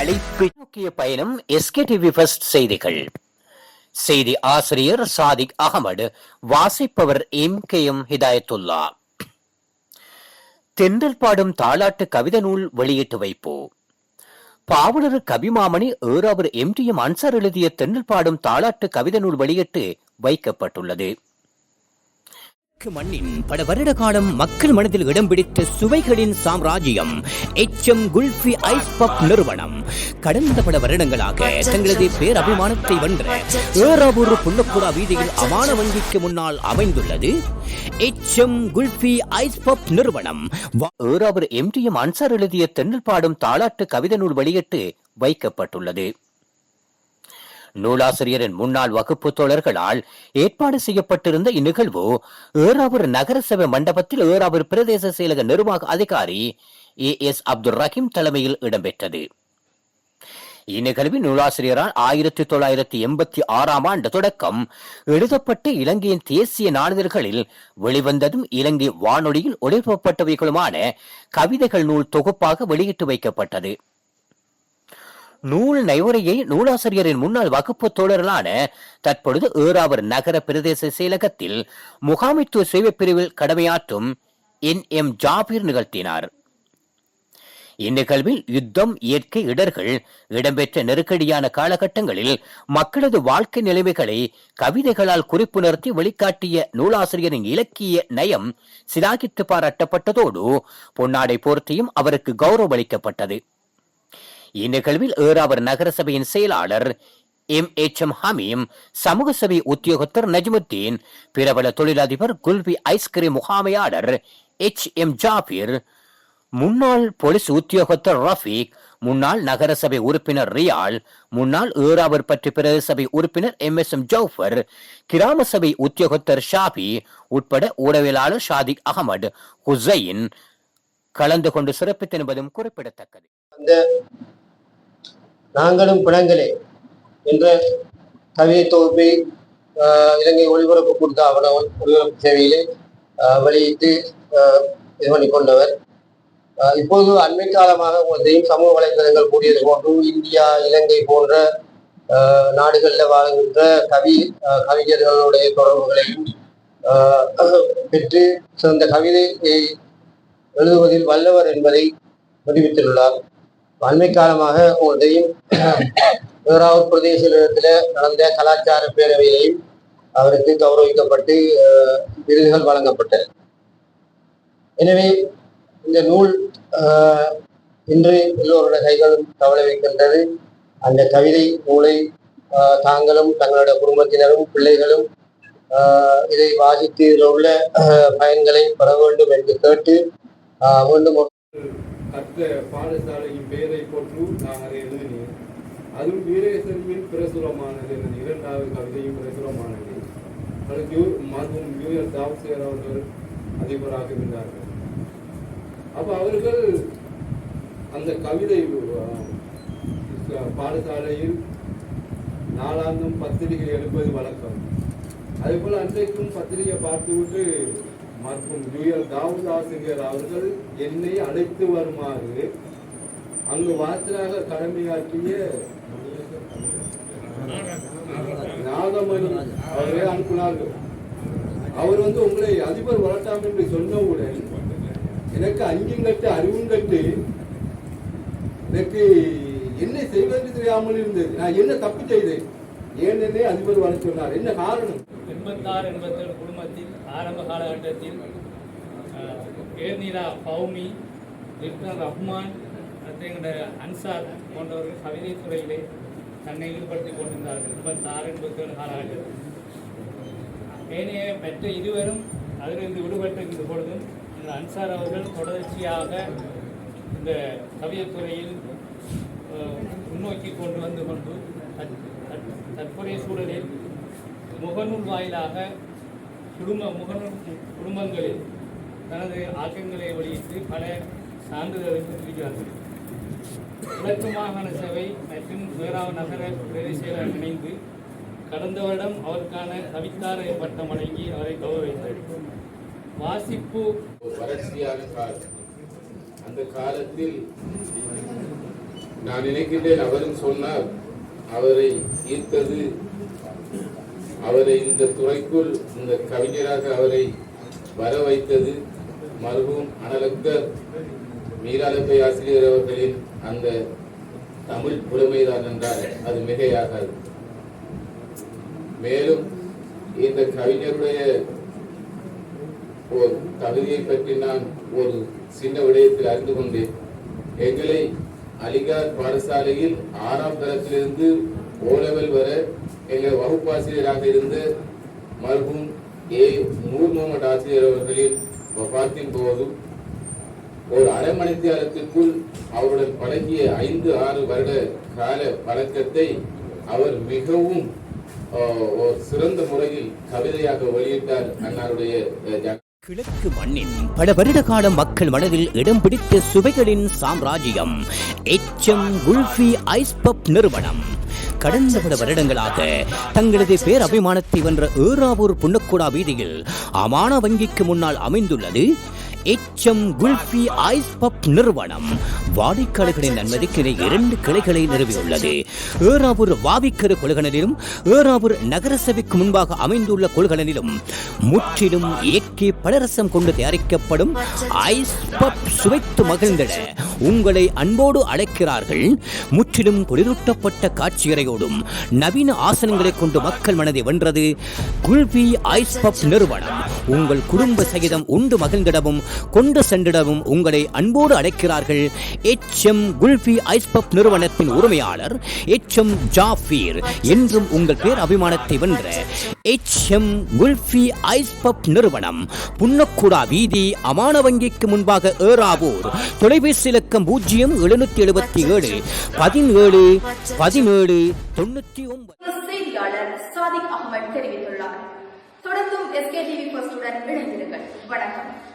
அழைப்பு முக்கிய பயணம் எஸ்கே டிவி ஃபர்ஸ்ட் செய்திகள். செய்தி ஆசிரியர் சாதிக் அகமது வாசிப்பவர் எம் கே எம் ஹிதாயத்துல்லா. தென்றல் பாடும் தாளாட்டு கவிதை நூல் வெளியிட்டு வைப்பு. பாவலர் கவிமாமணி Eravur M T M Ansar எழுதிய தென்றல் பாடும் தாளாட்டு கவிதை நூல் வெளியிட்டு வைக்கப்பட்டுள்ளது. தெற்கு மண்ணின் பல வருட காலம் மக்கள் மனதில் இடம் பிடித்த சுவைகளின் சாம்ராஜ்யம் எச்எம் குல்ஃபி ஐஸ் பப் நிறுவனம். கடந்த பல வருடங்களாக தங்களது பேரபிமானத்தை வென்ற ஏறாவூர் புள்ளப்புறா வீதியில் அமான வங்கிக்கு முன்னால் அமைந்துள்ளது எச்எம் குல்ஃபி ஐஸ் பப் நிறுவனம். ஏறாவூர் எம்டிஎம் அன்சார் எழுதிய தென்னல் பாடும் தாளாட்டு கவிதை நூல் வெளியிட்டு வைக்கப்பட்டுள்ளது. நூலாசிரியரின் முன்னாள் வகுப்பு தோழர்களால் ஏற்பாடு செய்யப்பட்டிருந்த இந்நிகழ்வு ஏறாவூர் நகரசபை மண்டபத்தில் ஏறாவூர் பிரதேச செயலக நிர்வாக அதிகாரி ஏ எஸ் அப்துல் ரஹீம் தலைமையில் இடம்பெற்றது. இந்நிகழ்வில் நூலாசிரியரால் ஆயிரத்தி தொள்ளாயிரத்தி எண்பத்தி ஆறாம் ஆண்டு தொடக்கம் எழுதப்பட்ட இலங்கையின் தேசிய நாளிதழ்களில் வெளிவந்ததும் இலங்கை வானொலியில் ஒளிபரப்பப்பட்டவைகளுமான கவிதைகள் நூல் தொகுப்பாக வெளியிட்டு வைக்கப்பட்டது. நூல் நைவுரையை நூலாசிரியரின் முன்னாள் வகுப்பு தோழர்களான தற்பொழுது ஏறாவர் நகர பிரதேச செயலகத்தில் முகாமைத்துவ சேவை பிரிவில் கடமையாற்றும் என். எம். ஜாபீர் நிகழ்த்தினார். இந்நிகழ்வில் யுத்தம் இயற்கை இடர்கள் இடம்பெற்ற நெருக்கடியான காலகட்டங்களில் மக்களது வாழ்க்கை நிலைமைகளை கவிதைகளால் குறிப்பு நிறுத்தி வெளிக்காட்டிய நூலாசிரியரின் இலக்கிய நயம் சிலாகித்து பாராட்டப்பட்டதோடு பொன்னாடை போர்த்தியும் அவருக்கு கௌரவம் அளிக்கப்பட்டது. இந்நிகழ்வில் ஏறாவர் நகரசபையின் செயலாளர் எம். எச். எம். ஹமீம் சமூக சபை உத்தியோகத்தர் நஜ்முத்தீன் பிரபல தொழிலதிபர் குல்பி ஐஸ்கிரீம் முகாமையாளர் எச். எம். ஜாபீர் முன்னாள் போலீஸ் உத்தியோகத்தர் ரஃபீக் முன்னாள் நகரசபை உறுப்பினர் ரியால் முன்னாள் ஏறாவர் பற்றி பிரதேசபை உறுப்பினர் எம். எஸ். எம். ஜவுஃபர் கிராம சபை உத்தியோகத்தர் ஷாபி உட்பட ஊடவியலாளர் ஷாதிக் அகமது ஹுசைன் கலந்து கொண்டு சிறப்பித்து என்பதும் குறிப்பிடத்தக்கது. அந்த நாங்களும் பிணங்களே என்ற கவிதை தொகுப்பை இலங்கை ஒளிபரப்பு கொடுத்த அவன ஒளிபரப்பு சேவையிலே வெளியிட்டு இது பண்ணி கொண்டவர் ஆஹ், இப்போது அண்மை காலமாக உங்களையும் சமூக வலைதளங்கள் கூடியது போன்று இந்தியா இலங்கை போன்ற நாடுகளில் வாழ்கின்ற கவி கவிஞர்களுடைய தொடர்புகளையும் ஆஹ், பெற்று சிறந்த கவிதையை எழுதுவதில் வல்லவர் என்பதை நிரூபித்துள்ளார் அண்மை காலமாக உங்களையும் வேறாவது பிரதேசத்தில் நடந்த கலாச்சார பேரவையையும் அவருக்கு கௌரவிக்கப்பட்டு விருதுகள் வழங்கப்பட்டது. எனவே இந்த நூல் இன்று எல்லோருடைய கைகளும் கவலை வைக்கின்றது. அந்த கவிதை நூலை தாங்களும் தங்களுடைய குடும்பத்தினரும் பிள்ளைகளும் இதை வாசித்து இதில் உள்ள அஹ், பயன்களை பெற வேண்டும் என்று கேட்டு அஹ், கற்ற பாடசாலையின் பெயரை போற்று நான் அதை எழுதினேன். அதுவும் வீரேசரியின் பிரசுரமானது. எனது இரண்டாவது கவிதையும் பிரசுரமானது. அது யூ மற்றும் யூஎஸ் தாவசேர் அவர்கள் அதிபராக இருந்தார்கள். அப்போ அவர்கள் அந்த கவிதை பாடசாலையில் நாளாந்தும் பத்திரிகை எழுப்பது வழக்கம். அதே போல் அன்றைக்கும் பத்திரிகை பார்த்துவிட்டு மற்றும் வீரர் தாவூத் ஆசிரியர் அவர்கள் என்னை அழைத்து வருமாறு அங்கு வாசலாக கடமையாற்றிய நாகமணி அவரை அனுப்பினார்கள். அவர் வந்து உங்களை அதிபர் வரட்டாம் என்று சொன்னவுடன் எனக்கு அஞ்சும் கட்டு அறிவும் கட்டு எனக்கு என்ன செய்வது தெரியாமல் இருந்தது. நான் என்ன தப்பு செய்தேன்? ஏன் என்னை அதிபர் வர சொன்னார். என்ன காரணம்? எண்பத்தாறு எண்பத்தேழு குடும்பத்தில் ஆரம்ப காலகட்டத்தில் அஹ், பௌமி லிப்டன் ரஹ்மான் மற்றும் அன்சார் போன்றவர்கள் கவிதை துறையிலே தன்னை ஈடுபடுத்திக் கொண்டிருந்தார்கள். எண்பத்தாறு எண்பத்தேழு காலகட்டத்தில். ஏனைய மற்ற இருவரும் அதிலிருந்து விடுபட்டிருந்த பொழுதும் இந்த அன்சார் அவர்கள் தொடர்ச்சியாக இந்த கவியத்துறையில் முன்னோக்கி கொண்டு வந்து கொண்டு தற்போதைய சூழலில் முகநூல் வாயிலாக குடும்ப முகநூல் குடும்பங்களில் தனது ஆக்கங்களை வெளியிட்டு பல சான்றிதழ்களை பெற்றிருக்கிறார்கள். கிழக்கு மாகாண சபை மற்றும் வேறாவ் நகர பிரதேசங்கள் இணைந்து கடந்த வருடம் அவருக்கான கவித்தார பட்டம் வழங்கி அவரை கௌரவித்தார். வாசிப்பு ஒரு வறட்சியான காலம். அந்த காலத்தில் நான் நினைக்கின்றேன் அவரும் சொன்னார் அவரை ஈர்த்தது அவரை இந்த துறைக்குள் இந்த கவிஞராக அவரை வர வைத்தது மருகும் அனலக்கர் மீராலப்பை ஆசிரியர் அவர்களின் அந்த தமிழ் புலமைதான் என்றால் அது மிகையாகாது. மேலும் இந்த கவிஞருடைய ஒரு தகுதியை பற்றி நான் ஒரு சின்ன விடயத்தில் அறிந்து கொண்டேன். எங்களை அலிகார் பாடசாலையில் ஆறாம் தரத்திலிருந்து ஓ லெவல் வரை எங்கள் வகுப்பாசிரியராக இருந்து மர்ஹூம் ஏ நூர் முகமது ஆசிரியர் அவர்களின் வபாத்தின் போதும் ஒரு அரை மணித்தியாலத்திற்குள் அவருடன் பழகிய ஐந்து ஆறு வருட கால பழக்கத்தை அவர் மிகவும் ஒரு சிறந்த முறையில் கவிதையாக வெளியிட்டார் அன்னாருடைய கிழக்கு மண்ணின் பல வருட கால மக்கள் மனதில் இடம் பிடித்த சுவைகளின் சாம்ராஜ்யம் எச்எம் குல்ஃபி ஐஸ் பப் நிறுவனம். கடந்த பல வருடங்களாக தங்களது பேரபிமானத்தை வென்ற ஏறாவூர் புன்னக்குடா வீதியில் அமான வங்கிக்கு முன்னால் அமைந்துள்ளது எச்எம் குல்ஃபி ஐஸ் பப் நிறுவனம். வாடிக்கையாளர்களின் நன்மதிக்கிற இரண்டு கிளைகளை நிறுவியுள்ளது. ஏறாவூர் வாவிக்கரு கொள்கலனிலும் ஏறாவூர் நகரசபைக்கு முன்பாக அமைந்துள்ள கொள்கலனிலும் முற்றிலும் இயற்கை பலரசம் கொண்டு தயாரிக்கப்படும் ஐஸ் பப் சுவைத்து மகிழ்ந்திட உங்களை அன்போடு அழைக்கிறார்கள். முற்றிலும் குளிரூட்டப்பட்ட காட்சியறையோடும் நவீன ஆசனங்களை கொண்டு மக்கள் மனதை வென்றது குல்பி ஐஸ் பப் நிறுவனம். உங்கள் குடும்ப சகிதம் உண்டு மகிழ்ந்திடவும் கொண்டு சென்றிடவும் உங்களை அன்போடு அழைக்கிறார்கள் H M Kulfi Ice Pub நிறுவனத்தின் உரிமையாளர் எச் எம் ஜாஃபீர் என்றும் உங்கள் பேர் அபிமானத்தை வென்ற H M Kulfi Ice Pub நிறுவனம் புன்னக்குடா வீதி அமான வங்கிக்கு முன்பாக ஏறாவூர். தொலைபேசி இலக்கம் பூஜ்ஜியம் எழுநூத்தி எழுபத்தி ஏழு பதினேழு பதினேழு தொண்ணூத்தி ஒன்பது. செய்தியாளர் சாதிக் அகமது தெரிவித்துள்ளார். தொடர்ந்தும் எஸ்கே டிவி ஃபர்ஸ்டுடன் இணைந்திருங்கள். வணக்கம்.